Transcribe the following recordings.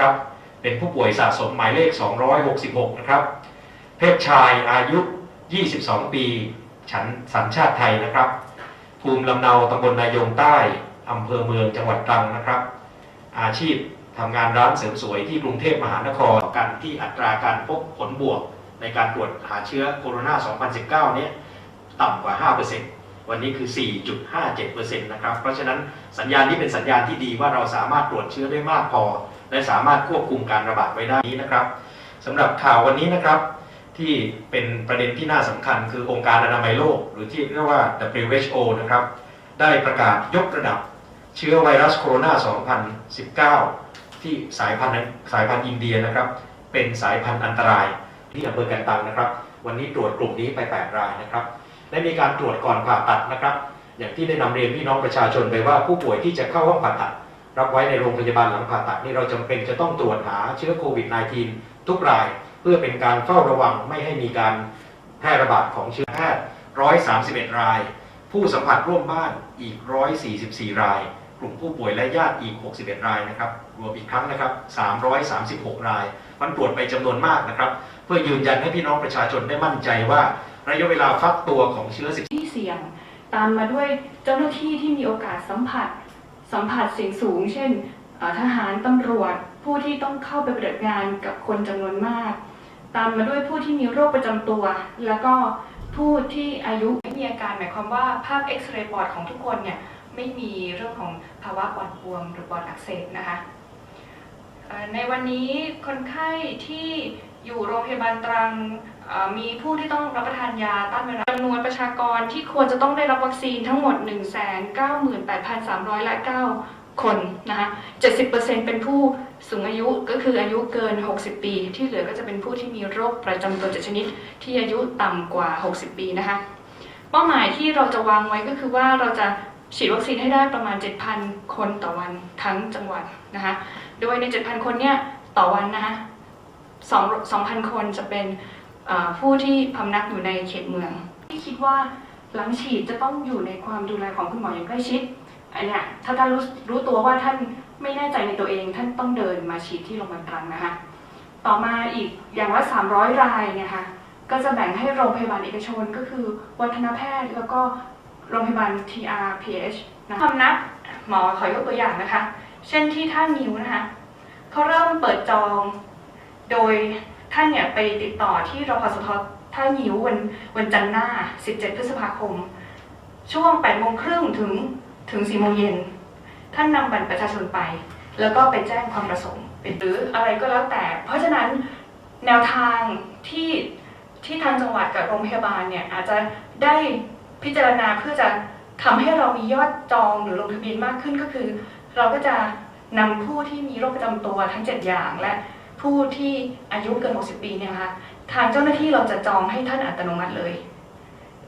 นะครับ เป็นผู้ป่วยสะสมหมายเลข 266 นะครับ เพศชายอายุ 22 ปีฉันสัญชาติไทยนะครับ ภูมิลำเนาตำบลนายงใต้อำเภอเมืองจังหวัดตรังนะครับ อาชีพทำงานร้านเสริมสวยที่กรุงเทพมหานครกันที่อัตราการพบผลบวกในการตรวจหาเชื้อโคโรนา 2019 เนี่ยต่ำกว่า 5% วันนี้คือ 4.57%นะครับ เพราะฉะนั้นสัญญาณนี้เป็นสัญญาณที่ดีว่าเราสามารถตรวจเชื้อได้มากพอ และสามารถควบคุมการระบาดไว้ได้นี้นะครับสำหรับข่าววันนี้นะครับที่เป็นประเด็นที่น่าสำคัญคือองค์การอนามัยโลก หรือที่เรียกว่า WHO นะครับได้ประกาศยกระดับเชื้อไวรัสโคโรนา 2019 ที่สายพันธุ์สายพันธุ์อินเดียนะครับ เป็นสายพันธุ์อันตรายที่อำเภอกันตังนะครับ วันนี้ตรวจกลุ่มนี้ไป 8 รายนะครับ ได้มีการตรวจก่อนผ่าตัดนะครับ อย่างที่ได้นำเรียนพี่น้องประชาชนไปว่าผู้ป่วยที่จะเข้าห้องผ่าตัด รับไว้ในโรงพยาบาลหลังผ่าตัดนี่เราจำเป็นจะต้องตรวจหาเชื้อโควิด -19 ทุกราย เพื่อเป็นการเฝ้าระวังไม่ให้มีการแพร่ระบาดของเชื้อแพทย์131 ราย ผู้สัมผัสร่วมบ้านอีก 144 ราย กลุ่มผู้ป่วยและญาติอีก 61 รายนะครับรวมอีกครั้งนะครับ 336 ราย มันตรวจไปจำนวนมากนะครับ เพื่อยืนยันให้พี่น้องประชาชนได้มั่นใจว่า ระยะเวลาฟักตัวของเชื้อที่เสี่ยง ตามมาด้วยเจ้าหน้าที่ที่มีโอกาสสัมผัส สัมผัสเสี่ยงสูง เช่นทหารตำรวจ ผู้ที่ต้องเข้าไปปฏิบัติงานกับคนจำนวนมาก ตามมาด้วยผู้ที่มีโรคประจำตัว แล้วก็ผู้ที่อายุไม่มีอาการหมายความว่าภาพเอ็กซเรย์ปอดของทุกคนเนี่ยไม่มีเรื่องของภาวะปอดบวมหรือปอดอักเสบนะคะในวันนี้คนไข้ที่ อยู่โรงพยาบาลตรังมีผู้ที่ต้องรับประทานยาต้านไวรัสจำนวนประชากรที่ควรจะต้องได้รับวัคซีนทั้งหมด 198,300ละ 9 คนนะคะ 70%เป็นผู้สูงอายุก็คืออายุเกิน 60 ปี ที่เหลือก็จะเป็นผู้ที่มีโรคประจำตัว7ชนิด ที่อายุต่ำกว่า 60 ปีนะคะ เป้าหมายที่เราจะวางไว้ก็คือว่าเราจะฉีดวัคซีนให้ได้ประมาณ 7,000 คนต่อวันทั้งจังหวัดนะคะ โดยใน 7,000 คนเนี่ยต่อวันนะคะ 2,000 คนจะเป็นผู้ที่พำนักอยู่ในเขตเมือง ที่คิดว่าหลังฉีดจะต้องอยู่ในความดูแลของคุณหมออย่างใกล้ชิดอันเนี้ยถ้าท่านรู้รู้ตัวว่าท่านไม่แน่ใจในตัวเอง ท่านต้องเดินมาฉีดที่โรงพยาบาลตรังนะคะ ต่อมาอีกอย่างละ300 รายเนี่ยค่ะก็จะแบ่งให้โรงพยาบาลเอกชนก็คือ วัฒนแพทย์แล้วก็โรงพยาบาล TRPH นะคำนับหมอขอยกตัวอย่างนะคะ เช่นที่ท่านิ้วนะคะเขาเริ่มเปิดจอง โดยท่านเนี่ยไปติดต่อที่รพสทท่านิ้ววันวันจันทร์หน้า 17 พฤษภาคม ช่วง8โมงครึ่งถึงถึง4โมงเย็น ท่านนำบัตรประชาชนไป แล้วก็ไปแจ้งความประสงค์เป็นหรืออะไรก็แล้วแต่ เพราะฉะนั้นแนวทางที่ที่ทางจังหวัดกับโรงพยาบาลเนี่ยอาจจะได้พิจารณาเพื่อจะทำให้เรามียอดจองหรือลงทะเบียนมากขึ้นก็คือ เราก็จะนำผู้ที่มีโรคประจำตัวทั้ง 7 อย่างและ ผู้ที่อายุเกิน 60 ปีเนี่ยนะคะทางเจ้าหน้าที่เราจะจองให้ท่านอัตโนมัติเลย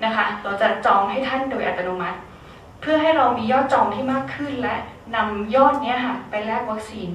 นะคะ เราจะจองให้ท่านโดยอัตโนมัติ เพื่อให้เรามียอดจองที่มากขึ้นและนำยอดนี้ค่ะไปแลกวัคซีน